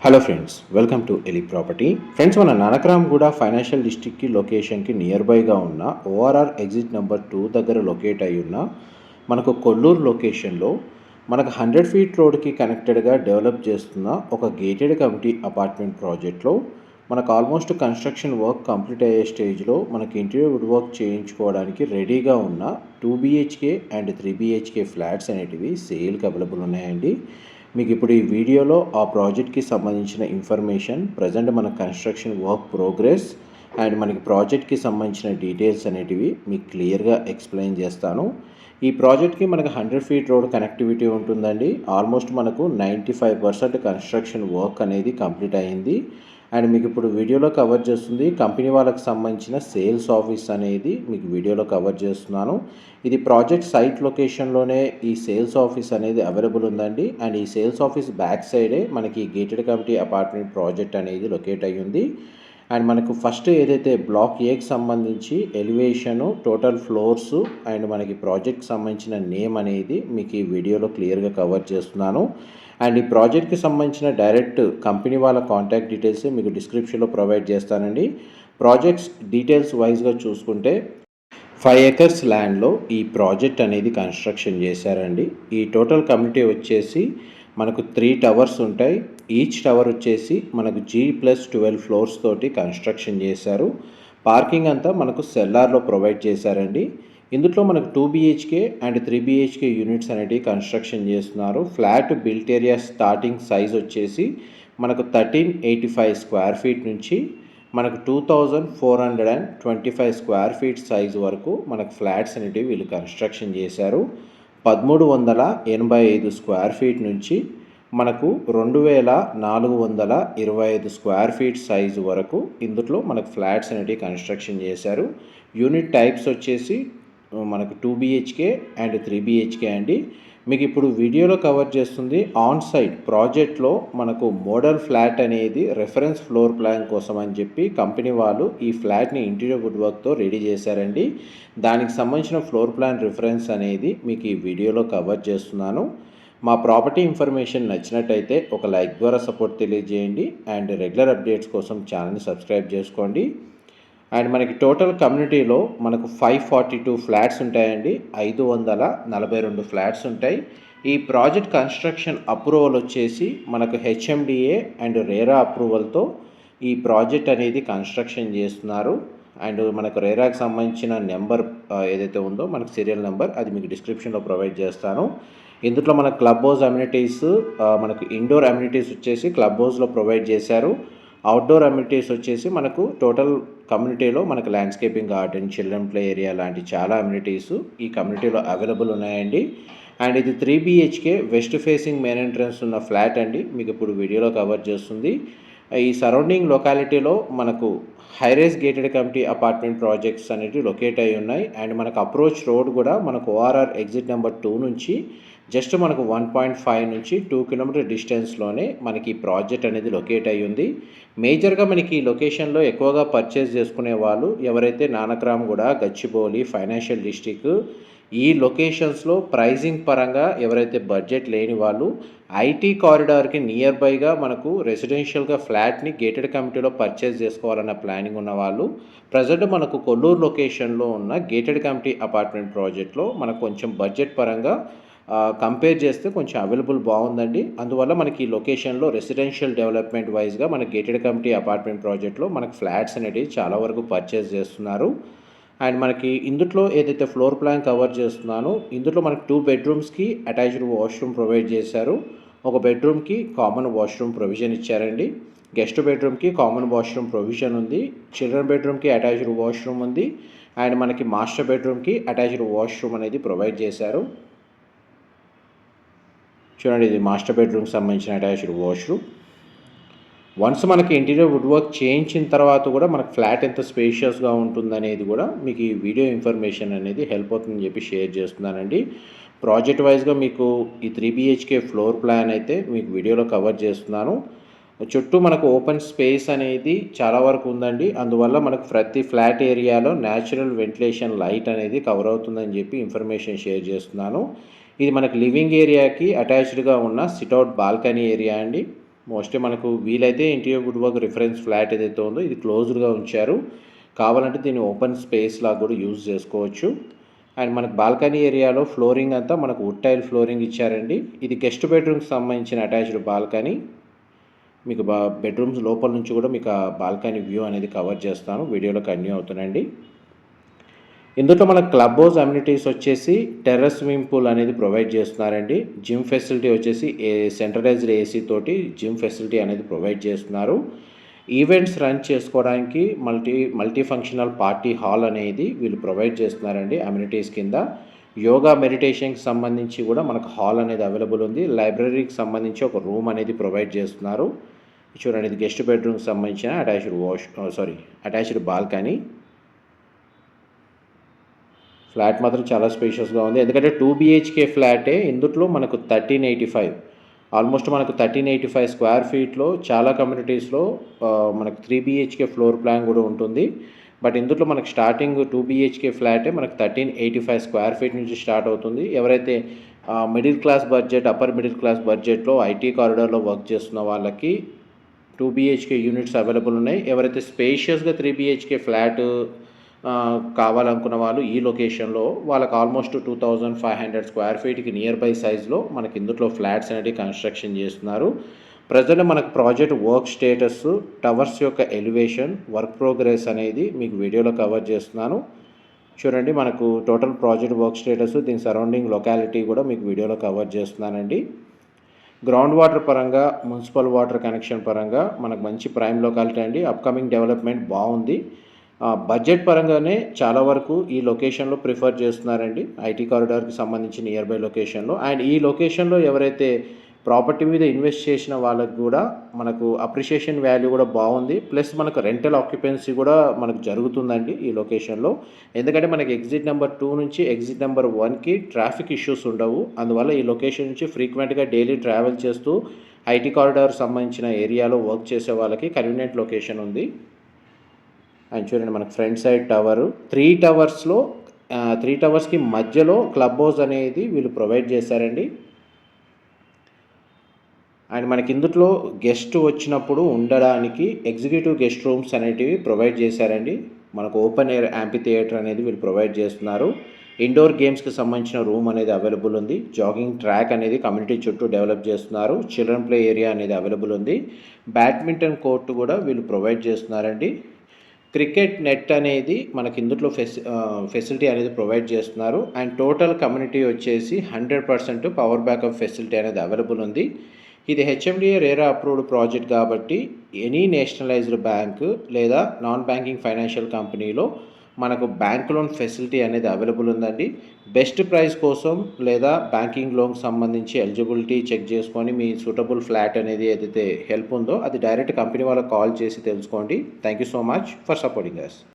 Hello friends welcome to ఎలి property friends మన Nanakramguda financial డిస్ట్రిక్ట్కి లొకేషన్కి నియర్ బైగా ఉన్న ఓఆర్ఆర్ ఎగ్జిట్ నెంబర్ టూ దగ్గర లొకేట్ అయి ఉన్న మనకు కొల్లూరు లొకేషన్లో మనకు హండ్రెడ్ ఫీట్ రోడ్కి కనెక్టెడ్గా డెవలప్ చేస్తున్న ఒక గేటెడ్ కమిటీ అపార్ట్మెంట్ ప్రాజెక్ట్లో మనకు ఆల్మోస్ట్ కన్స్ట్రక్షన్ వర్క్ కంప్లీట్ అయ్యే స్టేజ్లో మనకి ఇంటీరియర్ వుడ్ వర్క్ చేయించుకోవడానికి రెడీగా ఉన్న two BHK and three BHK flats అనేటివి సేల్కి అవైలబుల్ ఉన్నాయండి. మీకు ఇప్పుడు ఈ వీడియోలో ఆ ప్రాజెక్ట్కి సంబంధించిన ఇన్ఫర్మేషన్ ప్రజెంట్ మన కన్స్ట్రక్షన్ వర్క్ ప్రోగ్రెస్ అండ్ మనకి ప్రాజెక్ట్కి సంబంధించిన డీటెయిల్స్ అనేటివి మీకు క్లియర్గా ఎక్స్ప్లెయిన్ చేస్తాను. ఈ ప్రాజెక్ట్కి మనకు హండ్రెడ్ ఫీట్ రోడ్ కనెక్టివిటీ ఉంటుందండి. ఆల్మోస్ట్ మనకు ninety five percent construction work అనేది కంప్లీట్ అయ్యింది అండ్ మీకు ఇప్పుడు వీడియోలో కవర్ చేస్తుంది. కంపెనీ వాళ్ళకి సంబంధించిన సేల్స్ ఆఫీస్ అనేది మీకు వీడియోలో కవర్ చేస్తున్నాను. ఇది ప్రాజెక్ట్ సైట్ లొకేషన్లోనే ఈ సేల్స్ ఆఫీస్ అనేది అవైలబుల్ ఉందండి. అండ్ ఈ సేల్స్ ఆఫీస్ బ్యాక్ సైడే మనకి గేటెడ్ కమిటీ అపార్ట్మెంట్ ప్రాజెక్ట్ అనేది లొకేట్ అయ్యింది. అండ్ మనకు ఫస్ట్ ఏదైతే బ్లాక్ ఏకి సంబంధించి ఎలివేషను టోటల్ ఫ్లోర్స్ అండ్ మనకి ప్రాజెక్ట్కి సంబంధించిన నేమ్ అనేది మీకు ఈ వీడియోలో క్లియర్గా కవర్ చేస్తున్నాను. అండ్ ఈ ప్రాజెక్ట్కి సంబంధించిన డైరెక్ట్ కంపెనీ వాళ్ళ కాంటాక్ట్ డీటెయిల్స్ మీకు డిస్క్రిప్షన్లో ప్రొవైడ్ చేస్తానండి. ప్రాజెక్ట్స్ డీటెయిల్స్ వైజ్గా చూసుకుంటే ఫైవ్ ఎకర్స్ ల్యాండ్లో ఈ ప్రాజెక్ట్ అనేది కన్స్ట్రక్షన్ చేశారండి. ఈ టోటల్ కమిటీ వచ్చేసి మనకు త్రీ టవర్స్ ఉంటాయి. ఈచ్ టవర్ వచ్చేసి మనకు జీ ప్లస్ ట్వెల్వ్ ఫ్లోర్స్ తోటి కన్స్ట్రక్షన్ చేశారు. పార్కింగ్ అంతా మనకు సెల్లార్లో ప్రొవైడ్ చేశారండి. ఇందులో మనకు two BHK and three BHK units అనేటివి కన్స్ట్రక్షన్ చేస్తున్నారు. Flat built area starting size వచ్చేసి మనకు thirteen eighty five square feet నుంచి మనకు two thousand four hundred and twenty five square feet size వరకు మనకు ఫ్లాట్స్ అనేటివి వీళ్ళు కన్స్ట్రక్షన్ చేశారు. పదమూడు వందల ఎనభై ఐదు స్క్వేర్ ఫీట్ నుంచి మనకు రెండు వేల నాలుగు వందల ఇరవై ఐదు స్క్వేర్ ఫీట్ సైజు వరకు ఇందులో మనకు ఫ్లాట్స్ అనేటివి కన్స్ట్రక్షన్ చేశారు. యూనిట్ టైప్స్ వచ్చేసి మనకు two BHK and three BHK అండి. మీకు ఇప్పుడు వీడియోలో కవర్ చేస్తుంది ఆన్ సైట్ ప్రాజెక్ట్లో మనకు మోడల్ ఫ్లాట్ అనేది రెఫరెన్స్ ఫ్లోర్ ప్లాన్ కోసం అని చెప్పి కంపెనీ వాళ్ళు ఈ ఫ్లాట్ని ఇంటీరియర్ వుడ్ వర్క్తో రెడీ చేశారండి. దానికి సంబంధించిన ఫ్లోర్ ప్లాన్ రిఫరెన్స్ అనేది మీకు ఈ వీడియోలో కవర్ చేస్తున్నాను. మా ప్రాపర్టీ ఇన్ఫర్మేషన్ నచ్చినట్టయితే ఒక లైక్ ద్వారా సపోర్ట్ తెలియజేయండి. అండ్ రెగ్యులర్ అప్డేట్స్ కోసం ఛానల్ని సబ్స్క్రైబ్ చేసుకోండి. అండ్ మనకి టోటల్ కమ్యూనిటీలో మనకు ఫైవ్ ఫార్టీ టూ ఫ్లాట్స్ ఉంటాయండి. ఐదు వందల నలభై రెండు ఫ్లాట్స్ ఉంటాయి. ఈ ప్రాజెక్ట్ కన్స్ట్రక్షన్ అప్రూవల్ వచ్చేసి మనకు హెచ్ఎండిఏ అండ్ రేరా అప్రూవల్తో ఈ ప్రాజెక్ట్ అనేది కన్స్ట్రక్షన్ చేస్తున్నారు. అండ్ మనకు రేరాకి సంబంధించిన నెంబర్ ఏదైతే ఉందో మనకు సీరియల్ నెంబర్ అది మీకు డిస్క్రిప్షన్లో ప్రొవైడ్ చేస్తాను. ఇందులో మన క్లబ్ హౌస్ అమ్యూనిటీస్ మనకు ఇండోర్ అమ్యూనిటీస్ వచ్చేసి క్లబ్ హౌస్లో ప్రొవైడ్ చేశారు. అవుట్డోర్ అమ్యూనిటీస్ వచ్చేసి మనకు టోటల్ కమ్యూనిటీలో మనకు landscaping garden children play area లాంటి చాలా అమ్యూనిటీస్ ఈ కమ్యూనిటీలో అవైలబుల్ ఉన్నాయండి. అండ్ ఇది three BHK west facing main entrance ఉన్న ఫ్లాట్ అండి. మీకు ఇప్పుడు వీడియోలో కవర్ చేస్తుంది. ఈ సరౌండింగ్ లొకాలిటీలో మనకు highrise gated community apartment projects అనేవి లొకేట్ అయి ఉన్నాయి. అండ్ మనకు అప్రోచ్ రోడ్ కూడా మనకు ఓఆర్ఆర్ ఎగ్జిట్ నెంబర్ టూ నుంచి జస్ట్ మనకు వన్ పాయింట్ ఫైవ్ నుంచి టూ కిలోమీటర్ డిస్టెన్స్లోనే మనకి ప్రాజెక్ట్ అనేది లొకేట్ అయి ఉంది. మేజర్గా మనకి ఈ లొకేషన్లో ఎక్కువగా పర్చేస్ చేసుకునే వాళ్ళు ఎవరైతే నానక్రామ్ కూడా గచ్చిబౌలి ఫైనాన్షియల్ డిస్టిక్ ఈ లొకేషన్స్లో ప్రైజింగ్ పరంగా ఎవరైతే బడ్జెట్ లేని వాళ్ళు ఐటీ కారిడార్కి నియర్ బైగా మనకు రెసిడెన్షియల్గా ఫ్లాట్ని గేటెడ్ కమిటీలో పర్చేస్ చేసుకోవాలన్న ప్లానింగ్ ఉన్న వాళ్ళు ప్రజెంట్ మనకు కొల్లూరు లొకేషన్లో ఉన్న గేటెడ్ కమిటీ అపార్ట్మెంట్ ప్రాజెక్ట్లో మనకు కొంచెం బడ్జెట్ పరంగా కంపేర్ చేస్తే కొంచెం అవైలబుల్ బాగుందండి. అందువల్ల మనకి ఈ లొకేషన్లో రెసిడెన్షియల్ డెవలప్మెంట్ వైజ్గా మన గేటెడ్ కమిటీ అపార్ట్మెంట్ ప్రాజెక్ట్లో మనకు ఫ్లాట్స్ అనేటివి చాలా వరకు పర్చేస్ చేస్తున్నారు. అండ్ మనకి ఇందులో ఏదైతే ఫ్లోర్ ప్లాన్ కవర్ చేస్తున్నానో ఇందులో మనకి టూ బెడ్రూమ్స్కి అటాచ్డ్ వాష్రూమ్ ప్రొవైడ్ చేశారు. ఒక బెడ్రూమ్కి కామన్ వాష్రూమ్ ప్రొవిజన్ ఇచ్చారండి. గెస్ట్ బెడ్రూమ్కి కామన్ వాష్రూమ్ ప్రొవిజన్ ఉంది. చిల్డ్రన్ బెడ్రూమ్కి అటాచ్డ్ వాష్రూమ్ ఉంది. అండ్ మనకి మాస్టర్ బెడ్రూమ్కి అటాచ్డ్ వాష్రూమ్ అనేది ప్రొవైడ్ చేశారు. చూడండి ఇది మాస్టర్ బెడ్రూమ్కి సంబంధించిన అటాచ్డ్ వాష్రూమ్. వన్స్ మనకి ఇంటీరియర్ వుడ్ వర్క్ చేయించిన తర్వాత కూడా మనకు ఫ్లాట్ ఎంత స్పేషియస్గా ఉంటుందనేది కూడా మీకు ఈ వీడియో ఇన్ఫర్మేషన్ అనేది హెల్ప్ అవుతుందని చెప్పి షేర్ చేస్తున్నానండి. ప్రాజెక్ట్ వైజ్గా మీకు ఈ త్రీ బిహెచ్కే ఫ్లోర్ ప్లాన్ అయితే మీకు వీడియోలో కవర్ చేస్తున్నాను. చుట్టూ మనకు ఓపెన్ స్పేస్ అనేది చాలా వరకు ఉందండి. అందువల్ల మనకు ప్రతి ఫ్లాట్ ఏరియాలో న్యాచురల్ వెంటిలేషన్ లైట్ అనేది కవర్ అవుతుందని చెప్పి ఇన్ఫర్మేషన్ షేర్ చేస్తున్నాను. ఇది మనకు లివింగ్ ఏరియాకి అటాచ్డ్గా ఉన్న సిట్అవుట్ బాల్కనీ ఏరియా అండి. మోస్ట్లీ మనకు వీలైతే interior wood work reference flat ఏదైతే ఉందో ఇది క్లోజ్డ్గా ఉంచారు. కావాలంటే దీన్ని ఓపెన్ స్పేస్ లాగా కూడా యూజ్ చేసుకోవచ్చు. అండ్ మనకు బాల్కనీ ఏరియాలో ఫ్లోరింగ్ అంతా మనకు వుడ్ టైల్ ఫ్లోరింగ్ ఇచ్చారండి. ఇది గెస్ట్ బెడ్రూమ్కి సంబంధించిన అటాచ్డ్ బాల్కనీ. మీకు బా బెడ్రూమ్స్ లోపల నుంచి కూడా మీకు ఆ బాల్కనీ వ్యూ అనేది కవర్ చేస్తాను. వీడియోలో కంటిన్యూ అవుతానండి. ఇందులో మన క్లబ్ హౌస్ అమ్యూనిటీస్ వచ్చేసి టెర్రస్ స్విమ్మింగ్ పూల్ అనేది ప్రొవైడ్ చేస్తున్నారండి. జిమ్ ఫెసిలిటీ వచ్చేసి ఏ సెంట్రలైజ్డ్ ఏసీ తోటి జిమ్ ఫెసిలిటీ అనేది ప్రొవైడ్ చేస్తున్నారు. ఈవెంట్స్ రన్ చేసుకోవడానికి multi multi functional party hall అనేది వీళ్ళు ప్రొవైడ్ చేస్తున్నారండి అమ్యూనిటీస్ కింద. యోగా మెడిటేషన్కి సంబంధించి కూడా మనకు హాల్ అనేది అవైలబుల్ ఉంది. లైబ్రరీకి సంబంధించి ఒక రూమ్ అనేది ప్రొవైడ్ చేస్తున్నారు. చూడండి ఇది గెస్ట్ బెడ్రూమ్కి సంబంధించిన attached wash sorry attached balcony flat మాత్రం చాలా స్పేషియస్గా ఉంది. ఎందుకంటే టూ బిహెచ్కే ఫ్లాటే ఇందుట్లో మనకు థర్టీన్ ఎయిటీ ఫైవ్. ఆల్మోస్ట్ మనకు థర్టీన్ ఎయిటీ ఫైవ్ స్క్వేర్ ఫీట్లో చాలా కమ్యూనిటీస్లో మనకు త్రీ బిహెచ్కే ఫ్లోర్ ప్లాన్ కూడా ఉంటుంది. బట్ ఇందులో మనకు స్టార్టింగ్ టూ బిహెచ్కే ఫ్లాటే మనకు thirteen eighty five square feet నుంచి స్టార్ట్ అవుతుంది. ఎవరైతే middle class budget upper middle class బడ్జెట్లో ఐటీ కారిడార్లో వర్క్ చేస్తున్న వాళ్ళకి టూ బిహెచ్కే యూనిట్స్ అవైలబుల్ ఉన్నాయి. ఎవరైతే స్పేషియస్గా త్రీ బిహెచ్కే ఫ్లాట్ కావాలనుకున్న వాళ్ళు ఈ లొకేషన్లో వాళ్ళకి almost two thousand five hundred square ఫీట్కి near by సైజ్లో మనకి ఇందులో ఫ్లాట్స్ అనేవి కన్స్ట్రక్షన్ చేస్తున్నారు. ప్రజెంట్ మనకు ప్రాజెక్ట్ వర్క్ స్టేటస్ టవర్స్ యొక్క ఎలివేషన్ వర్క్ ప్రోగ్రెస్ అనేది మీకు వీడియోలో కవర్ చేస్తున్నాను. చూడండి మనకు టోటల్ ప్రాజెక్ట్ వర్క్ స్టేటస్ దీని సరౌండింగ్ లొకాలిటీ కూడా మీకు వీడియోలో కవర్ చేస్తున్నానండి. గ్రౌండ్ వాటర్ పరంగా మున్సిపల్ వాటర్ కనెక్షన్ పరంగా మనకు మంచి ప్రైమ్ లొకాలిటీ అండి. అప్కమింగ్ డెవలప్మెంట్ బాగుంది. బడ్జెట్ పరంగానే చాలా వరకు ఈ లొకేషన్లో ప్రిఫర్ చేస్తున్నారండి. ఐటీ కారిడార్కి సంబంధించి నియర్ బై లొకేషన్లో. అండ్ ఈ లొకేషన్లో ఎవరైతే ప్రాపర్టీ మీద ఇన్వెస్ట్ చేసిన వాళ్ళకి కూడా మనకు అప్రిషియేషన్ వాల్యూ కూడా బాగుంది. ప్లస్ మనకు రెంటల్ ఆక్యుపెన్సీ కూడా మనకు జరుగుతుందండి ఈ లొకేషన్లో. ఎందుకంటే మనకి ఎగ్జిట్ నెంబర్ టూ నుంచి ఎగ్జిట్ నెంబర్ వన్కి ట్రాఫిక్ ఇష్యూస్ ఉండవు. అందువల్ల ఈ లొకేషన్ నుంచి ఫ్రీక్వెంట్గా డైలీ ట్రావెల్ చేస్తూ ఐటీ కారిడార్ సంబంధించిన ఏరియాలో వర్క్ చేసే వాళ్ళకి కన్వీనియంట్ లొకేషన్ ఉంది. అండ్ చూడండి మనకు ఫ్రంట్ సైడ్ టవర్. త్రీ టవర్స్లో త్రీ టవర్స్కి మధ్యలో క్లబ్ హౌస్ అనేది వీళ్ళు ప్రొవైడ్ చేశారండి. అండ్ మనకి ఇందులో గెస్ట్ వచ్చినప్పుడు ఉండడానికి ఎగ్జిక్యూటివ్ గెస్ట్ రూమ్స్ అనేటివి ప్రొవైడ్ చేశారండి. మనకు ఓపెన్ ఎయిర్ యాంపీ థియేటర్ అనేది వీళ్ళు ప్రొవైడ్ చేస్తున్నారు. ఇండోర్ గేమ్స్కి సంబంధించిన రూమ్ అనేది అవైలబుల్ ఉంది. జాగింగ్ ట్రాక్ అనేది కమ్యూనిటీ చుట్టూ డెవలప్ చేస్తున్నారు. చిల్డ్రన్ ప్లే ఏరియా అనేది అవైలబుల్ ఉంది. బ్యాడ్మింటన్ కోర్టు కూడా వీళ్ళు ప్రొవైడ్ చేస్తున్నారండి. క్రికెట్ నెట్ అనేది మనకి ఇందులో ఫెసి ఫెసిలిటీ అనేది ప్రొవైడ్ చేస్తున్నారు. అండ్ టోటల్ కమ్యూనిటీ వచ్చేసి hundred percent power backup facility అనేది అవైలబుల్ ఉంది. ఇది హెచ్ఎండిఏ రేరా అప్రూవ్డ్ ప్రాజెక్ట్ కాబట్టి ఎనీ నేషనలైజ్డ్ బ్యాంక్ లేదా నాన్ బ్యాంకింగ్ ఫైనాన్షియల్ కంపెనీలో మనకు బ్యాంక్ లోన్ ఫెసిలిటీ అనేది అవైలబుల్ ఉందండి. బెస్ట్ ప్రైస్ కోసం లేదా బ్యాంకింగ్ లోన్కి సంబంధించి ఎలిజిబిలిటీ చెక్ చేసుకొని మీ సూటబుల్ ఫ్లాట్ అనేది ఏదైతే హెల్ప్ ఉందో అది డైరెక్ట్ కంపెనీ వాళ్ళకి కాల్ చేసి తెలుసుకోండి. Thank you so much for supporting us